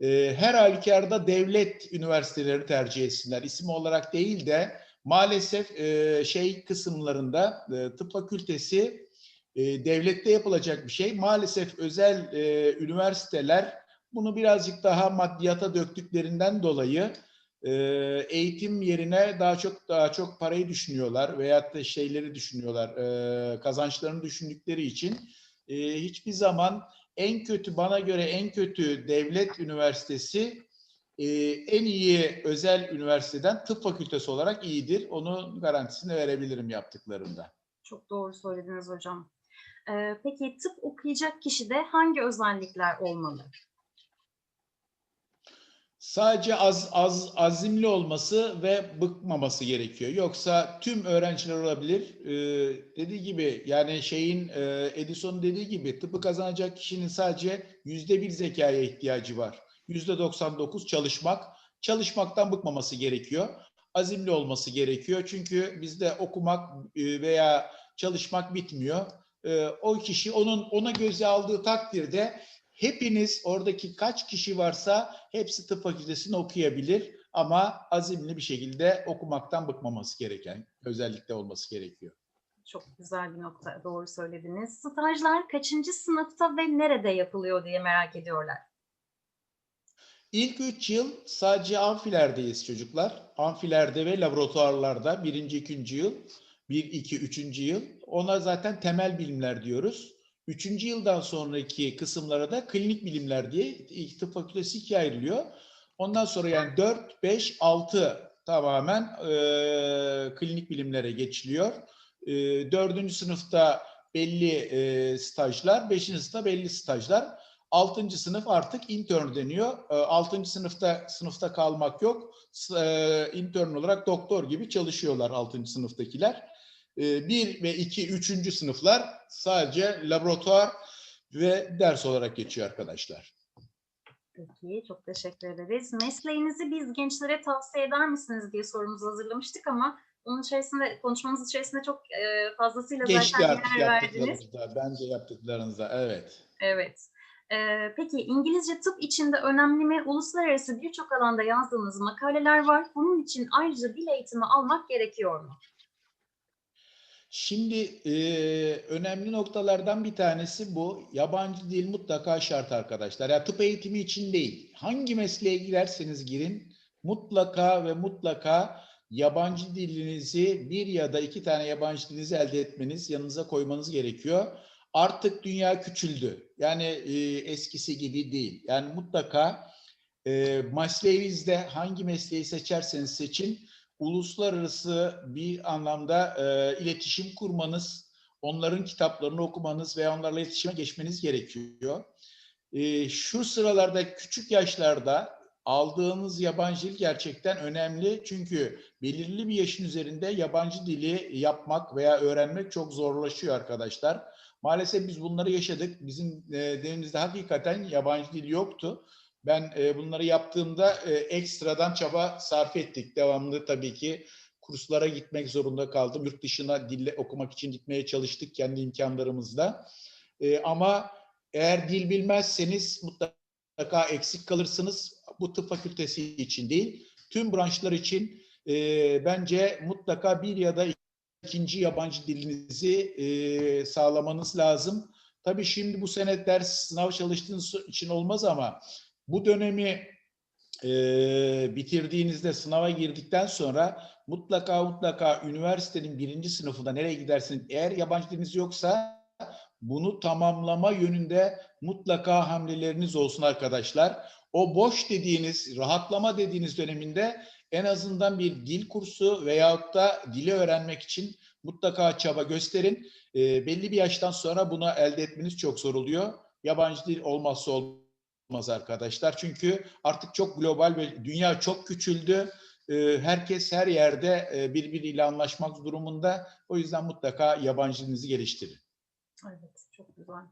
e, her halükarda devlet üniversiteleri tercih etsinler. İsim olarak değil de maalesef e, şey kısımlarında e, tıp fakültesi e, devlette yapılacak bir şey. Maalesef özel üniversiteler bunu birazcık daha maddiyata döktüklerinden dolayı eğitim yerine daha çok daha çok parayı düşünüyorlar veyahut da şeyleri düşünüyorlar, kazançlarını düşündükleri için hiçbir zaman en kötü bana göre en kötü devlet üniversitesi e, en iyi özel üniversiteden tıp fakültesi olarak iyidir. Onun garantisini verebilirim yaptıklarında. Çok doğru söylediniz hocam. Ee, peki tıp okuyacak kişide hangi özellikler olmalı? Sadece az az azimli olması ve bıkmaması gerekiyor. Yoksa tüm öğrenciler olabilir. Ee, dediği gibi yani şeyin e, Edison dediği gibi tıpı kazanacak kişinin sadece yüzde bir zekaya ihtiyacı var. Yüzde 99 çalışmak. Çalışmaktan bıkmaması gerekiyor. Azimli olması gerekiyor. Çünkü bizde okumak e, veya çalışmak bitmiyor. E, o kişi onun ona göze aldığı takdirde hepiniz oradaki kaç kişi varsa hepsi tıp fakültesini okuyabilir ama azimli bir şekilde okumaktan bıkmaması gereken özellikle olması gerekiyor. Çok güzel bir nokta, doğru söylediniz. Stajlar kaçıncı sınıfta ve nerede yapılıyor diye merak ediyorlar. İlk üç yıl sadece amfilerdeyiz çocuklar. Amfilerde ve laboratuvarlarda birinci, ikinci yıl, bir, iki, üçüncü yıl. Ona zaten temel bilimler diyoruz. Üçüncü yıldan sonraki kısımlara da klinik bilimler diye tıp fakültesi ikiye ayrılıyor. Ondan sonra yani 4, 5, 6 tamamen e, klinik bilimlere geçiliyor. E, dördüncü sınıfta belli e, stajlar, beşinci sınıfta belli stajlar. Altıncı sınıf artık intern deniyor. E, altıncı sınıfta sınıfta kalmak yok. E, intern olarak doktor gibi çalışıyorlar altıncı sınıftakiler. E, bir ve iki, üçüncü sınıflar sadece laboratuvar ve ders olarak geçiyor arkadaşlar. Peki, çok teşekkür ederiz. Mesleğinizi biz gençlere tavsiye eder misiniz diye sorumuzu hazırlamıştık ama onun içerisinde, konuşmanız içerisinde çok e, fazlasıyla Geçti zaten artık yer verdiniz. Bence yaptıklarınızda. Evet. Evet. Ee, peki İngilizce tıp içinde önemli mi? Uluslararası birçok alanda yazdığınız makaleler var. Bunun için ayrıca dil eğitimi almak gerekiyor mu? Şimdi e, önemli noktalardan bir tanesi bu. Yabancı dil mutlaka şart arkadaşlar. Ya tıp eğitimi için değil. Hangi mesleğe girerseniz girin mutlaka ve mutlaka yabancı dilinizi bir ya da iki tane yabancı dilinizi elde etmeniz, yanınıza koymanız gerekiyor. Artık dünya küçüldü. Yani e, eskisi gibi değil. Yani mutlaka e, mesleğinizde hangi mesleği seçerseniz seçin uluslararası bir anlamda e, iletişim kurmanız, onların kitaplarını okumanız veya onlarla iletişime geçmeniz gerekiyor. E, şu sıralarda küçük yaşlarda aldığınız yabancı dil gerçekten önemli. Çünkü belirli bir yaşın üzerinde yabancı dili yapmak veya öğrenmek çok zorlaşıyor arkadaşlar. Maalesef biz bunları yaşadık. Bizim e, dönemimizde hakikaten yabancı dil yoktu. Ben e, bunları yaptığımda e, ekstradan çaba sarf ettik. Devamlı tabii ki kurslara gitmek zorunda kaldım. Yurt dışına dille okumak için gitmeye çalıştık kendi imkanlarımızla. E, ama eğer dil bilmezseniz mutlaka eksik kalırsınız. Bu tıp fakültesi için değil, tüm branşlar için e, bence mutlaka bir ya da ikinci yabancı dilinizi e, sağlamanız lazım. Tabii şimdi bu sene ders sınav çalıştığınız için olmaz ama bu dönemi e, bitirdiğinizde sınava girdikten sonra mutlaka mutlaka üniversitenin birinci sınıfında nereye gidersiniz eğer yabancı diliniz yoksa bunu tamamlama yönünde mutlaka hamleleriniz olsun arkadaşlar. O boş dediğiniz, rahatlama dediğiniz döneminde en azından bir dil kursu veyahut da dili öğrenmek için mutlaka çaba gösterin. E, belli bir yaştan sonra bunu elde etmeniz çok zor oluyor. Yabancı dil olmazsa olmaz arkadaşlar. Çünkü artık çok global ve dünya çok küçüldü. E, herkes her yerde e, birbiriyle anlaşmak durumunda. O yüzden mutlaka yabancı dilinizi geliştirin. Evet, çok güzel.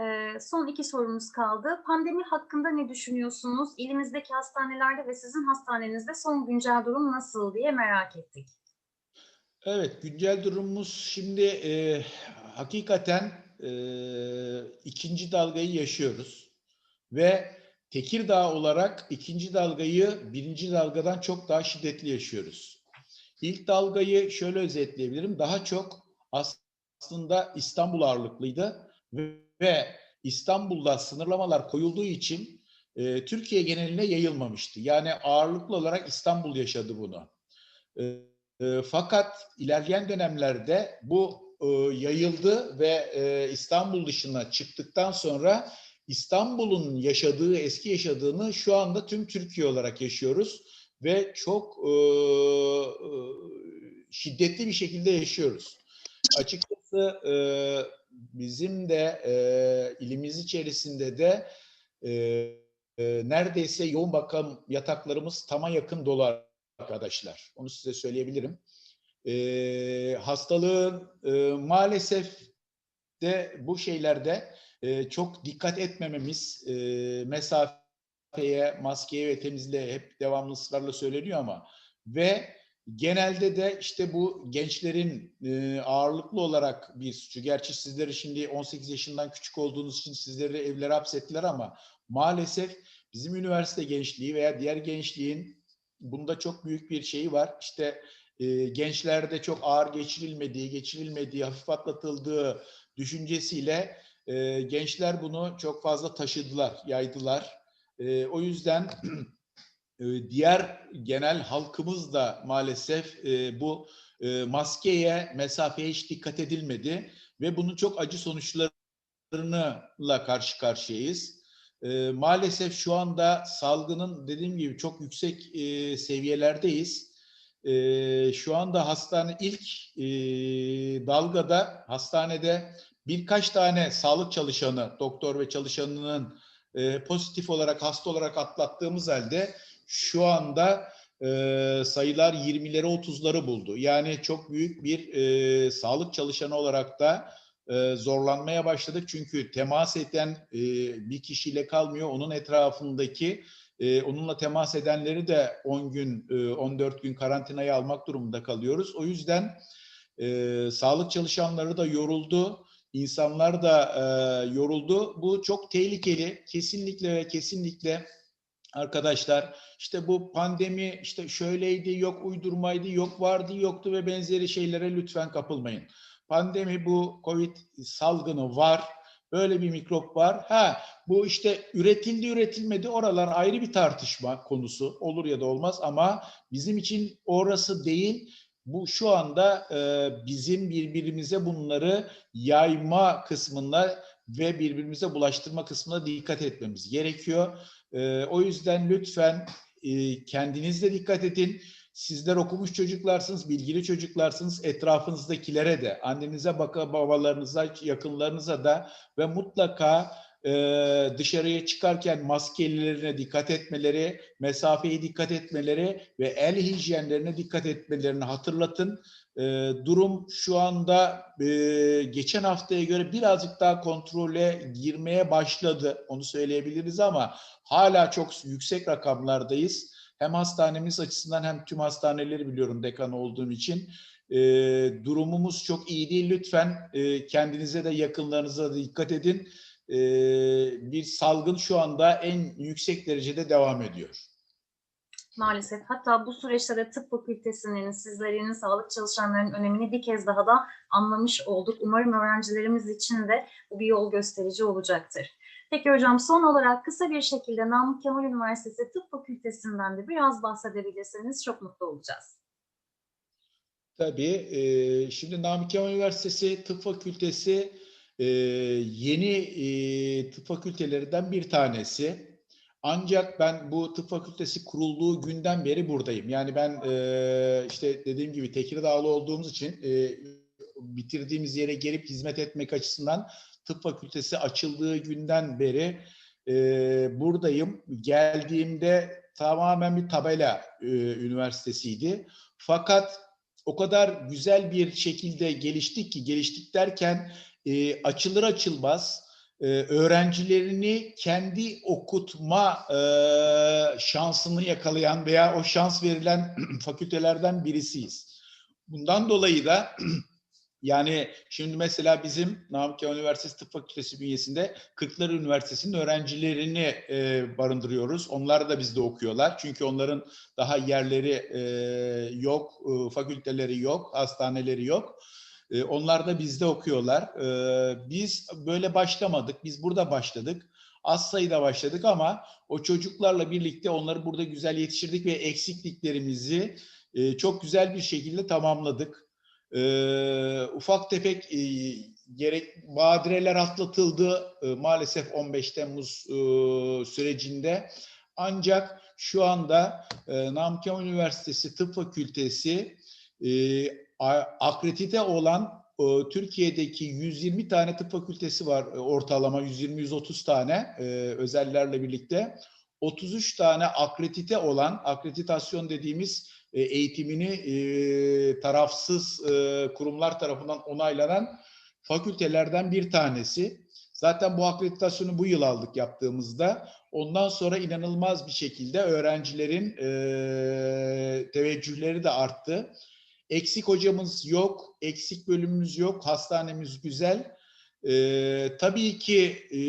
Ee, son iki sorumuz kaldı. Pandemi hakkında ne düşünüyorsunuz? İlimizdeki hastanelerde ve sizin hastanenizde son güncel durum nasıl diye merak ettik. Evet, güncel durumumuz şimdi e, hakikaten e, ikinci dalgayı yaşıyoruz ve Tekirdağ olarak ikinci dalgayı birinci dalgadan çok daha şiddetli yaşıyoruz. İlk dalgayı şöyle özetleyebilirim. Daha çok aslında İstanbul ağırlıklıydı ve İstanbul'da sınırlamalar koyulduğu için e, Türkiye geneline yayılmamıştı. Yani ağırlıklı olarak İstanbul yaşadı bunu. E, e, fakat ilerleyen dönemlerde bu e, yayıldı ve e, İstanbul dışına çıktıktan sonra İstanbul'un yaşadığı, eski yaşadığını şu anda tüm Türkiye olarak yaşıyoruz ve çok e, e, şiddetli bir şekilde yaşıyoruz. Açıkçası e, bizim de e, ilimiz içerisinde de e, e, neredeyse yoğun bakım yataklarımız tama yakın dolu arkadaşlar. Onu size söyleyebilirim. E, hastalığın e, maalesef de bu şeylerde e, çok dikkat etmememiz, e, mesafeye, maskeye ve temizliğe hep devamlı ısrarla söyleniyor ama ve genelde de işte bu gençlerin e, ağırlıklı olarak bir suçu. Gerçi sizleri şimdi 18 yaşından küçük olduğunuz için sizleri evlere hapsettiler ama maalesef bizim üniversite gençliği veya diğer gençliğin bunda çok büyük bir şeyi var. İşte e, gençlerde çok ağır geçirilmediği, geçirilmediği, hafif atlatıldığı düşüncesiyle e, gençler bunu çok fazla taşıdılar, yaydılar. E, o yüzden e, diğer genel halkımız da maalesef e, bu e, maskeye, mesafeye hiç dikkat edilmedi ve bunun çok acı sonuçlarıyla karşı karşıyayız. E, maalesef şu anda salgının dediğim gibi çok yüksek e, seviyelerdeyiz. E, şu anda hastane ilk e, dalgada hastanede birkaç tane sağlık çalışanı, doktor ve çalışanının e, pozitif olarak hasta olarak atlattığımız halde şu anda e, sayılar 20'leri 30'ları buldu. Yani çok büyük bir e, sağlık çalışanı olarak da e, zorlanmaya başladık. Çünkü temas eden e, bir kişiyle kalmıyor. Onun etrafındaki e, onunla temas edenleri de 10 gün, e, 14 gün karantinaya almak durumunda kalıyoruz. O yüzden e, sağlık çalışanları da yoruldu. İnsanlar da e, yoruldu. Bu çok tehlikeli. Kesinlikle ve kesinlikle arkadaşlar işte bu pandemi işte şöyleydi, yok uydurmaydı, yok vardı, yoktu ve benzeri şeylere lütfen kapılmayın. Pandemi bu Covid salgını var. Böyle bir mikrop var. Ha bu işte üretildi üretilmedi oralar ayrı bir tartışma konusu olur ya da olmaz ama bizim için orası değil. Bu şu anda e, bizim birbirimize bunları yayma kısmında ve birbirimize bulaştırma kısmına dikkat etmemiz gerekiyor. E, o yüzden lütfen e, kendiniz dikkat edin. Sizler okumuş çocuklarsınız, bilgili çocuklarsınız. Etrafınızdakilere de, annenize, baka, babalarınıza, yakınlarınıza da ve mutlaka e, dışarıya çıkarken maskelerine dikkat etmeleri, mesafeye dikkat etmeleri ve el hijyenlerine dikkat etmelerini hatırlatın. E, durum şu anda e, geçen haftaya göre birazcık daha kontrole girmeye başladı. Onu söyleyebiliriz ama hala çok yüksek rakamlardayız. Hem hastanemiz açısından hem tüm hastaneleri biliyorum dekan olduğum için. E, durumumuz çok iyi değil. Lütfen e, kendinize de yakınlarınıza da dikkat edin. E, bir salgın şu anda en yüksek derecede devam ediyor. Maalesef. Hatta bu süreçte de tıp fakültesinin, sizlerin, sağlık çalışanlarının önemini bir kez daha da anlamış olduk. Umarım öğrencilerimiz için de bu bir yol gösterici olacaktır. Peki hocam son olarak kısa bir şekilde Namık Kemal Üniversitesi Tıp Fakültesinden de biraz bahsedebilirseniz çok mutlu olacağız. Tabii. E, şimdi Namık Kemal Üniversitesi Tıp Fakültesi e, yeni e, tıp fakültelerinden bir tanesi. Ancak ben bu tıp fakültesi kurulduğu günden beri buradayım. Yani ben işte dediğim gibi Tekirdağlı olduğumuz için bitirdiğimiz yere gelip hizmet etmek açısından tıp fakültesi açıldığı günden beri e, buradayım. Geldiğimde tamamen bir tabela e, üniversitesiydi. Fakat o kadar güzel bir şekilde geliştik ki geliştik derken e, açılır açılmaz e, öğrencilerini kendi okutma e, şansını yakalayan veya o şans verilen fakültelerden birisiyiz. Bundan dolayı da Yani şimdi mesela bizim Namık Kemal Üniversitesi Tıp Fakültesi bünyesinde Kırklar Üniversitesi'nin öğrencilerini e, barındırıyoruz. Onlar da bizde okuyorlar. Çünkü onların daha yerleri e, yok, e, fakülteleri yok, hastaneleri yok. E, onlar da bizde okuyorlar. E, biz böyle başlamadık. Biz burada başladık. Az sayıda başladık ama o çocuklarla birlikte onları burada güzel yetiştirdik ve eksikliklerimizi e, çok güzel bir şekilde tamamladık. E, ufak tefek e, gerek badireler atlatıldı e, maalesef 15 Temmuz e, sürecinde. Ancak şu anda e, Namık Kemal Üniversitesi Tıp Fakültesi e, akredite olan e, Türkiye'deki 120 tane tıp fakültesi var e, ortalama 120-130 tane e, özellerle birlikte. 33 tane akredite olan, akreditasyon dediğimiz eğitimini e, tarafsız e, kurumlar tarafından onaylanan fakültelerden bir tanesi. Zaten bu akreditasyonu bu yıl aldık yaptığımızda. Ondan sonra inanılmaz bir şekilde öğrencilerin e, teveccühleri de arttı. Eksik hocamız yok, eksik bölümümüz yok, hastanemiz güzel. Ee, tabii ki e,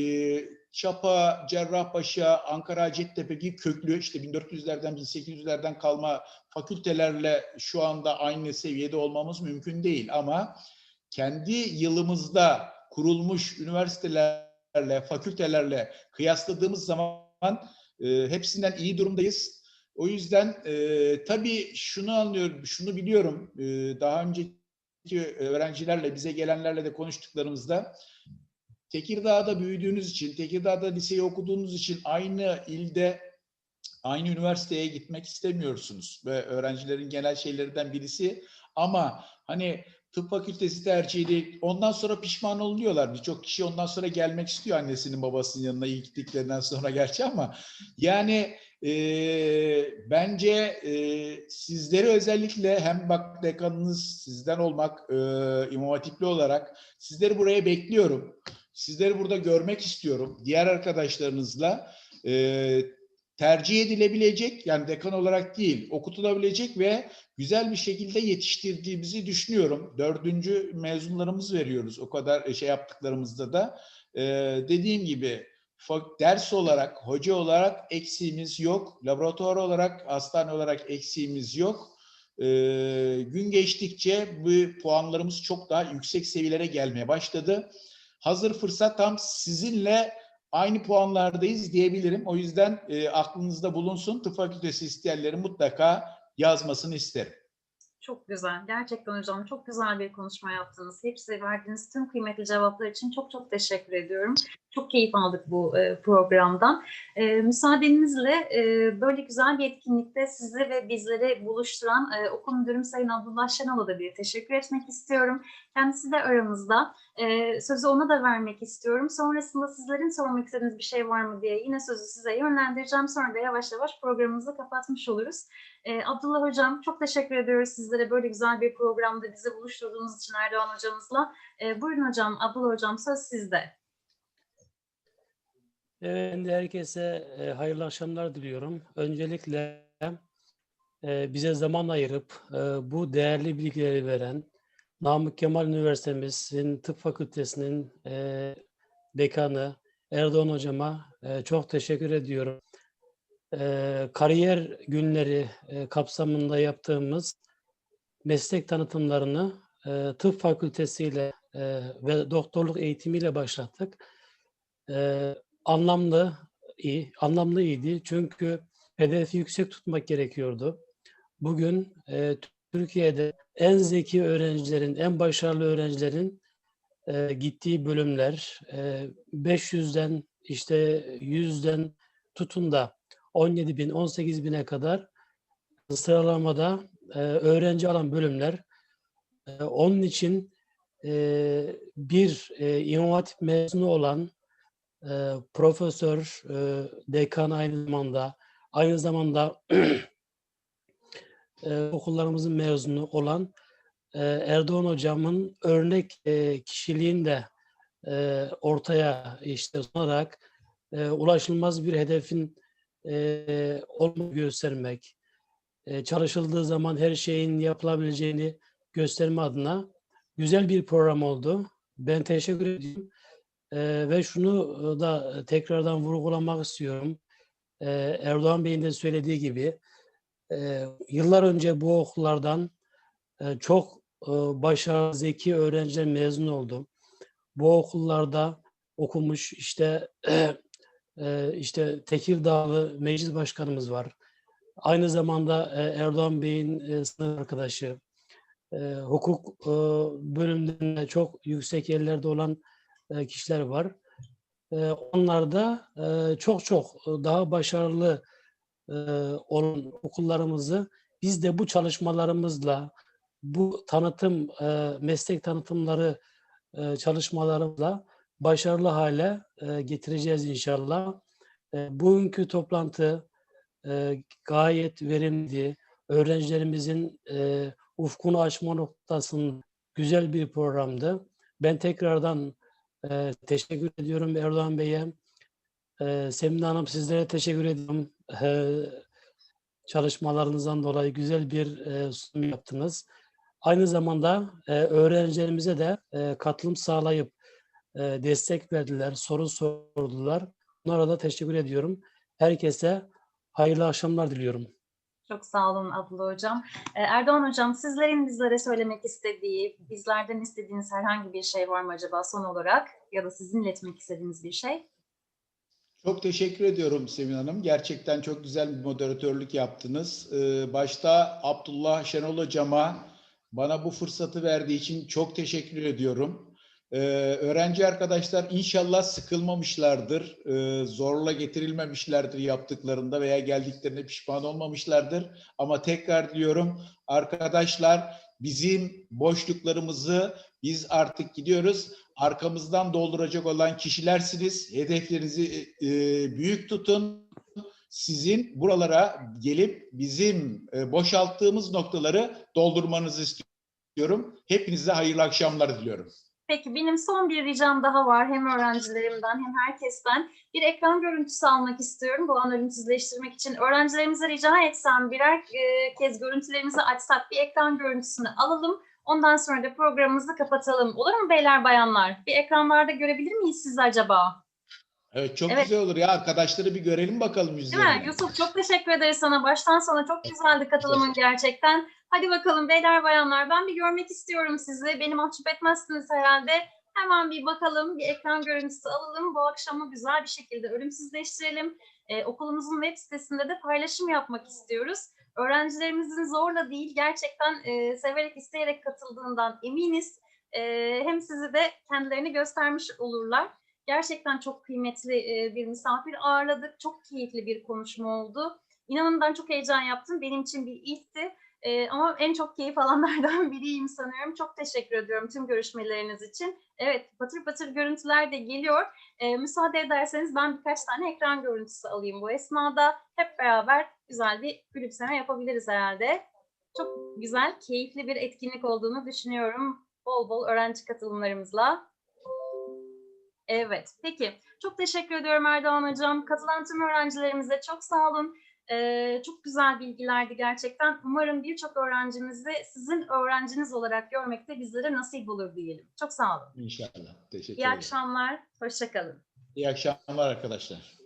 Çapa, Cerrahpaşa, Ankara, Hacettepe gibi köklü işte 1400'lerden 1800'lerden kalma fakültelerle şu anda aynı seviyede olmamız mümkün değil ama kendi yılımızda kurulmuş üniversitelerle, fakültelerle kıyasladığımız zaman e, hepsinden iyi durumdayız. O yüzden e, tabii şunu anlıyorum, şunu biliyorum. E, daha önceki öğrencilerle, bize gelenlerle de konuştuklarımızda Tekirdağ'da büyüdüğünüz için, Tekirdağ'da liseyi okuduğunuz için aynı ilde, aynı üniversiteye gitmek istemiyorsunuz. Ve öğrencilerin genel şeylerinden birisi. Ama hani tıp fakültesi tercih değil. Ondan sonra pişman oluyorlar. Birçok kişi ondan sonra gelmek istiyor annesinin babasının yanına iyi gittiklerinden sonra gerçi ama yani e, bence e, sizleri özellikle hem bak dekanınız sizden olmak e, İmam Hatipli olarak sizleri buraya bekliyorum. Sizleri burada görmek istiyorum. Diğer arkadaşlarınızla e, tercih edilebilecek yani dekan olarak değil okutulabilecek ve güzel bir şekilde yetiştirdiğimizi düşünüyorum. Dördüncü mezunlarımız veriyoruz o kadar şey yaptıklarımızda da. E, dediğim gibi ders olarak, hoca olarak eksiğimiz yok. Laboratuvar olarak, hastane olarak eksiğimiz yok. E, gün geçtikçe bu puanlarımız çok daha yüksek seviyelere gelmeye başladı. Hazır fırsat tam sizinle aynı puanlardayız diyebilirim. O yüzden e, aklınızda bulunsun. Tıp fakültesi isteyenlerin mutlaka yazmasını isterim. Çok güzel. Gerçekten hocam çok güzel bir konuşma yaptınız. Hepsi verdiğiniz tüm kıymetli cevaplar için çok çok teşekkür ediyorum. Çok keyif aldık bu e, programdan. E, müsaadenizle e, böyle güzel bir etkinlikte sizi ve bizleri buluşturan e, okul müdürüm Sayın Abdullah Şenal'a da bir teşekkür etmek istiyorum. Kendisi de aramızda. E, sözü ona da vermek istiyorum. Sonrasında sizlerin sormak istediğiniz bir şey var mı diye yine sözü size yönlendireceğim. Sonra da yavaş yavaş programımızı kapatmış oluruz. Ee, Abdullah Hocam çok teşekkür ediyoruz sizlere böyle güzel bir programda bizi buluşturduğunuz için Erdoğan Hocamızla. Ee, buyurun Hocam, Abdullah Hocam söz sizde. Evet, herkese e, hayırlı akşamlar diliyorum. Öncelikle e, bize zaman ayırıp e, bu değerli bilgileri veren Namık Kemal Üniversitemizin Tıp Fakültesinin dekanı Erdoğan Hocama çok teşekkür ediyorum. E, kariyer günleri kapsamında yaptığımız meslek tanıtımlarını tıp fakültesiyle e, ve doktorluk eğitimiyle başlattık. E, anlamlı iyi, anlamlı iyiydi. Çünkü hedefi yüksek tutmak gerekiyordu. Bugün e, Türkiye'de en zeki öğrencilerin, en başarılı öğrencilerin e, gittiği bölümler e, 500'den işte 100'den tutun da 17 bin, 18 bine kadar sıralamada e, öğrenci alan bölümler. E, onun için e, bir e, Hatip mezunu olan e, profesör, e, dekan aynı zamanda, aynı zamanda e, okullarımızın mezunu olan e, Erdoğan hocamın örnek e, kişiliğini de e, ortaya işte sunarak e, ulaşılmaz bir hedefin e, olma göstermek, e, çalışıldığı zaman her şeyin yapılabileceğini gösterme adına güzel bir program oldu. Ben teşekkür ediyorum. Ee, ve şunu da tekrardan vurgulamak istiyorum. Ee, Erdoğan Bey'in de söylediği gibi e, yıllar önce bu okullardan e, çok e, başarılı, zeki öğrenciler mezun oldu. Bu okullarda okumuş işte e, işte Tekirdağlı meclis başkanımız var. Aynı zamanda e, Erdoğan Bey'in e, sınıf arkadaşı, e, hukuk e, bölümlerinde çok yüksek yerlerde olan e, kişiler var. E, onlar da e, çok çok daha başarılı olan okullarımızı biz de bu çalışmalarımızla, bu tanıtım, meslek tanıtımları çalışmalarımızla başarılı hale getireceğiz inşallah. E, bugünkü toplantı gayet verimli. Öğrencilerimizin ufkunu açma noktasında güzel bir programdı. Ben tekrardan e, teşekkür ediyorum Erdoğan Bey'e. E, Semine Hanım sizlere teşekkür ediyorum. E, çalışmalarınızdan dolayı güzel bir e, sunum yaptınız. Aynı zamanda e, öğrencilerimize de e, katılım sağlayıp e, destek verdiler, soru sordular. Bunlara da teşekkür ediyorum. Herkese hayırlı akşamlar diliyorum. Çok sağ olun Abdullah Hocam. Ee, Erdoğan Hocam sizlerin bizlere söylemek istediği, bizlerden istediğiniz herhangi bir şey var mı acaba son olarak? Ya da sizin iletmek istediğiniz bir şey? Çok teşekkür ediyorum Sevin Hanım. Gerçekten çok güzel bir moderatörlük yaptınız. Ee, başta Abdullah Şenol Hocama bana bu fırsatı verdiği için çok teşekkür ediyorum. Ee, öğrenci arkadaşlar inşallah sıkılmamışlardır, ee, zorla getirilmemişlerdir yaptıklarında veya geldiklerinde pişman olmamışlardır. Ama tekrar diyorum arkadaşlar bizim boşluklarımızı biz artık gidiyoruz. Arkamızdan dolduracak olan kişilersiniz. Hedeflerinizi e, büyük tutun. Sizin buralara gelip bizim e, boşalttığımız noktaları doldurmanızı istiyorum. Hepinize hayırlı akşamlar diliyorum. Peki benim son bir ricam daha var hem öğrencilerimden hem herkesten. Bir ekran görüntüsü almak istiyorum bu an ölümsüzleştirmek için. Öğrencilerimize rica etsem birer e, kez görüntülerimizi açsak bir ekran görüntüsünü alalım. Ondan sonra da programımızı kapatalım. Olur mu beyler bayanlar? Bir ekranlarda görebilir miyiz sizi acaba? Evet çok Evet. güzel olur ya arkadaşları bir görelim bakalım Değil yüzlerini. mi? Yusuf çok teşekkür ederiz sana. Baştan sona çok güzeldi katılımın gerçekten. Hadi bakalım beyler bayanlar ben bir görmek istiyorum sizi. Beni mahcup etmezsiniz herhalde. Hemen bir bakalım, bir ekran görüntüsü alalım. Bu akşamı güzel bir şekilde ölümsüzleştirelim. Ee, okulumuzun web sitesinde de paylaşım yapmak istiyoruz. Öğrencilerimizin zorla değil, gerçekten e, severek, isteyerek katıldığından eminiz. E, hem sizi de kendilerini göstermiş olurlar. Gerçekten çok kıymetli bir misafir ağırladık. Çok keyifli bir konuşma oldu. İnanın ben çok heyecan yaptım. Benim için bir ilkti. Ama en çok keyif alanlardan biriyim sanıyorum. Çok teşekkür ediyorum tüm görüşmeleriniz için. Evet, patır patır görüntüler de geliyor. Müsaade ederseniz ben birkaç tane ekran görüntüsü alayım bu esnada. Hep beraber güzel bir gülümseme yapabiliriz herhalde. Çok güzel, keyifli bir etkinlik olduğunu düşünüyorum. Bol bol öğrenci katılımlarımızla. Evet, peki. Çok teşekkür ediyorum Erdoğan Hocam. Katılan tüm öğrencilerimize çok sağ olun. Ee, çok güzel bilgilerdi gerçekten. Umarım birçok öğrencimizi sizin öğrenciniz olarak görmekte bizlere nasip olur diyelim. Çok sağ olun. İnşallah. Teşekkür İyi ederim. akşamlar. Hoşçakalın. İyi akşamlar arkadaşlar.